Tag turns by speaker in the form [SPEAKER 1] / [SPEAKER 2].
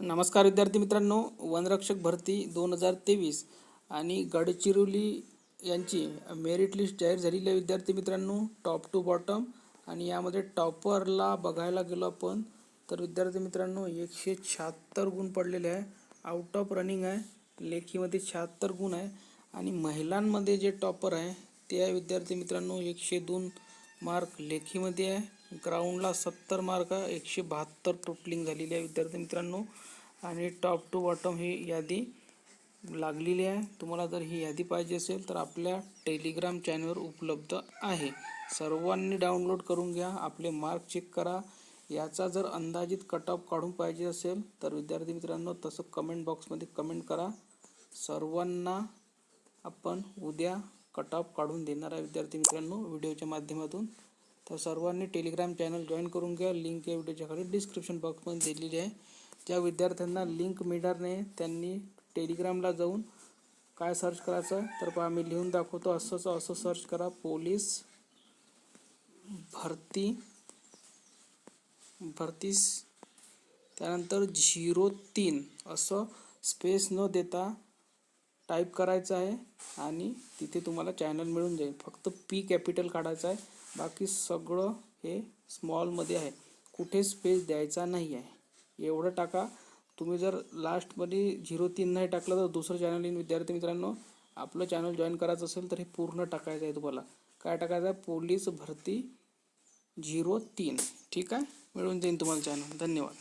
[SPEAKER 1] नमस्कार विद्यार्थी मित्रांनो वनरक्षक भरती दोन हजार तेवीस आणि गडचिरोली यांची मेरिट लिस्ट जाहीर झालेली आहे विद्यार्थी मित्रांनो टॉप टू बॉटम आणि यामध्ये टॉपरला बघायला गेलो आपण तर विद्यार्थी मित्रांनो एकशे शहात्तर गुण पडलेले आहे. आउट ऑफ रनिंग आहे. लेखीमध्ये शहात्तर गुण आहे. आणि महिलांमध्ये जे टॉपर आहे ते आहे विद्यार्थी मित्रांनो एकशे दोन मार्क लेखीमध्ये आहे. ग्राउंडला सत्तर मार्क एकशे बहात्तर टोटलिंग झालेली आहे विद्यार्थी मित्रांनो. आणि टॉप टू बॉटम ही यादी लागलेली आहे. तुम्हाला जर ही यादी पाहिजे असेल तर आपल्या टेलिग्राम चॅनलवर उपलब्ध आहे. सर्वांनी डाउनलोड करून घ्या आपले मार्क चेक करा. याचा जर अंदाजित कट ऑफ काढून पाहिजे असेल तर विद्यार्थी मित्रांनो तसं कमेंट बॉक्समध्ये कमेंट करा. सर्वांना आपण उद्या कट ऑफ काढून देणार आहे विद्यार्थी मित्रांनो व्हिडिओच्या माध्यमातून. तर सर्वांनी टेलिग्राम चॅनल जॉईन करून घ्या. लिंक या व्हिडिओच्या खाली डिस्क्रिप्शन बॉक्समध्ये दिलेली आहे. ज्या विद्यार्थ्यांना लिंक मिळणार नाही त्यांनी टेलिग्रामला जाऊन काय सर्च करायचं तर पहा मी लिहून दाखवतो. असंच असं सर्च करा. पोलीस भरती भरतीस. त्यानंतर झिरो तीन. असं स्पेस न देता टाईप करायचं आहे आणि तिथे तुम्हाला चॅनल मिळून जाईल. फक्त पी कॅपिटल काढायचं आहे. बाकी सगळं हे स्मॉलमध्ये आहे. कुठे स्पेस द्यायचा नाही आहे. एवढं टाका. तुम्ही जर लास्टमध्ये झिरो तीन नाही टाकलं तर दुसरं चॅनल येईन. विद्यार्थी मित्रांनो आपलं चॅनल जॉईन करायचं असेल तर हे पूर्ण टाकायचं आहे तुम्हाला. काय टाकायचं आहे? पोलीस भरती झिरो तीन. ठीक आहे? मिळून जाईन तुम्हाला चॅनल धन्यवाद.